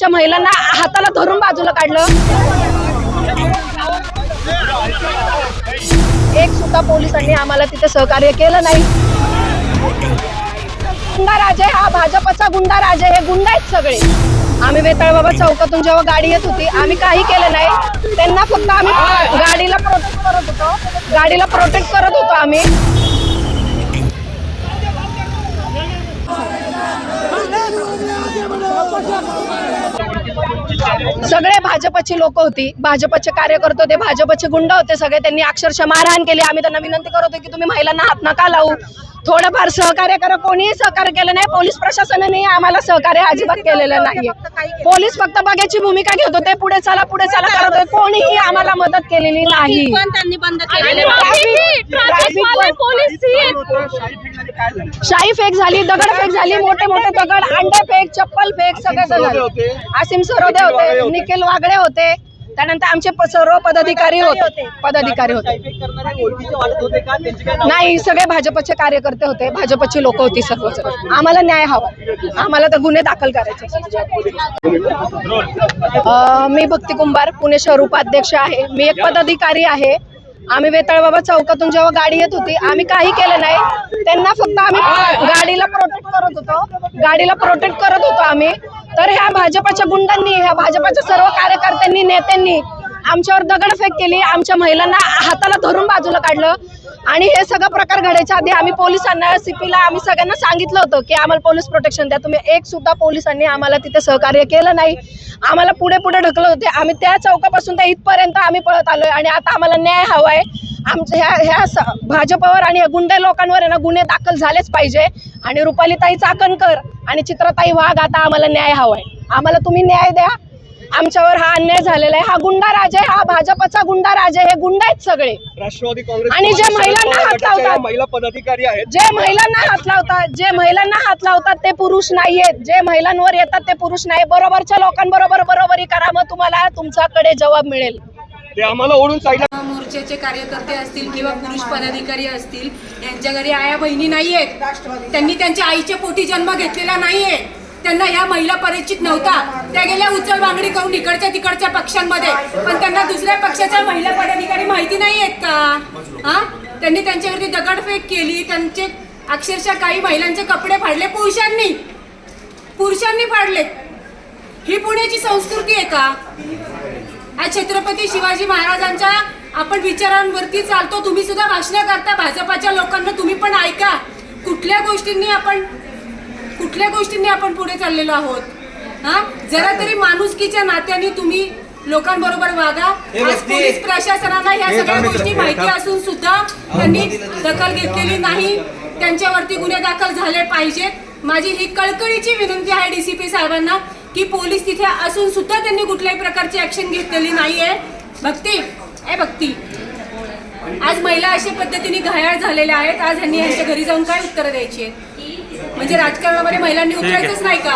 च्या महिलांना हाताला धरून बाजूला काढलं. एक सुद्धा पोलिसांनी आम्हाला तिथे सहकार्य केलं नाही. गुंडाराज आहे हा भाजपचा गुंडाराज आहे हे गुंड आहेत सगळे. आम्ही वेताळ बाबा चौकातून जेव्हा गाडी येत होती आम्ही काही केलं नाही. त्यांना फक्त आम्ही गाडीला प्रोटेक्ट करत होतो. गाडीला प्रोटेक्ट करत होतो आम्ही. सगळे भाजपची लोक होती. भाजपचे कार्यकर्ते होते भाजपचे गुंड होते सगळे. त्यांनी अक्षरशः मारहाण केली. आम्ही त्यांना विनंती करत होतो की तुम्ही महिलांना हात नका लावू. थोडंफार सहकार्य करा. कोणीही सहकार्य केलं नाही. पोलीस प्रशासनाने आम्हाला सहकार्य अजिबात केलेलं नाहीये. पोलीस फक्त बघायची भूमिका घेत होते. पुढे चला पुढे चला करत होते. कोणीही आम्हाला मदत केलेली नाही पण त्यांनी बंद केलेले ट्रॅफिक- ट्रॅफिक शाही फेक झाली दगड फेक झाली मोठे मोठे दगड अंडे फेक चप्पल फेक सगळं झालं. आसिम सरोदे होते निखिल वागडे होते. त्यानंतर आमचे सर्व पदाधिकारी होते. पदाधिकारी होते. नाही सगळे भाजपचे कार्यकर्ते होते. भाजपची लोक होती सर्व आम्हाला न्याय हवा. आम्हाला तर गुन्हे दाखल करायचे. मी भक्ती कुंभार पुणे शहर उपाध्यक्ष आहे. मी एक पदाधिकारी आहे. आम्ही वेताळबाबा चौकातून जेव्हा गाडी येत होती आम्ही काही केलं नाही. त्यांना फक्त आम्ही गाडीला प्रोटेक्ट करत होतो. गाडीला प्रोटेक्ट करत होतो आम्ही. तर ह्या भाजपाच्या गुंडांनी ह्या भाजपाच्या सर्व कार्यकर्त्यांनी नेत्यांनी आमच्यावर दगडफेक केली. आमच्या महिलांना हाताला धरून बाजूला काढलं. आणि हे सगळं प्रकार घडायच्या आधी आम्ही पोलिसांना सीपीला आम्ही सगळ्यांना सांगितलं होतं की आम्हाला पोलीस प्रोटेक्शन द्या. तुम्ही एक सुद्धा पोलिसांनी आम्हाला तिथे सहकार्य केलं नाही. आम्हाला पुढे पुढे ढकलत होते. आम्ही त्या चौकापासून त्या इथपर्यंत आम्ही पळत आलोय आणि आता आम्हाला न्याय हवाय. आमच्या ह्या ह्या स- भाजपवर आणि गुंडे लोकांवर आहे ना गुन्हे दाखल झालेच पाहिजे. आणि रुपालीताई चाकणकर आणि चित्रताई वाघ आता आम्हाला न्याय हवाय. आम्हाला तुम्ही न्याय द्या. आमच्यावर हा अन्याय झालेला आहे. हा गुंडा राज आहे. हा भाजपचा गुंडा राज आहे. हे गुंड आहेत सगळे. राष्ट्रवादी काँग्रेस आणि जे महिलांना हात लावतात. महिला पदाधिकारी आहेत. जे महिलांना हात लावतात जे महिलांना हात लावतात ते पुरुष नाहीयेत. जे महिलांवर येतात ते पुरुष नाही. बरोबरच्या लोकांबरोबर बरोबरी करा. मग तुम्हाला तुमच्याकडे जबाब मिळेल. ते आम्हाला ओढून साईडला मोर्चाचे कार्यकर्ते असतील किंवा पुरुष पदाधिकारी असतील यांच्या घरी आया बहिणी नाहीयेत. त्यांनी त्यांच्या आईच्या पोटी जन्म घेतलेला नाहीये. त्यांना या महिला परिचित नव्हता. त्या गेल्या उचल मागणी करून इकडच्या तिकडच्या पक्षांमध्ये. पण त्यांना दुसऱ्या पक्षाच्या महिला पदाधिकारी माहिती नाही आहेत का? हा? त्यांनी त्यांच्यावरती दगडफेक केली. त्यांचे अक्षरशः काही महिलांचे कपडे फाडले. पुरुषांनी. पुरुषांनी फाडले ही पुण्याची संस्कृती आहे का? आज छत्रपती शिवाजी महाराजांच्या आपण विचारांवरती चालतो. तुम्ही सुद्धा भाषण करता. भाजपाच्या लोकांना तुम्ही पण ऐका. कुठल्या गोष्टींनी आपण कुठल्या गोष्टींनी आपण पुढे चाललेलो आहोत. हा? जरा तरी माणुसकीच्या नात्याने तुम्ही लोकांबरोबर वागा. आज पोलीस प्रशासनाला ह्या सगळ्या गोष्टी माहिती असून सुद्धा त्यांनी दखल घेतलेली नाही. त्यांच्यावरती गुन्हे दाखल झाले पाहिजेत. माझी ही कळकळीची विनंती आहे डीसीपी साहेबांना की पोलीस तिथे असून सुद्धा त्यांनी कुठल्याही प्रकारची ऍक्शन घेतलेली नाहीये. भक्ती? ए भक्ती. आज महिला अशा पद्धतीने घायाळ झालेल्या आहेत. आज ह्यांनी यांच्या घरी जाऊन काय उत्तरं द्यायची आहेत? म्हणजे राजकारणामध्ये महिलांनी उतरायचंच नाही का?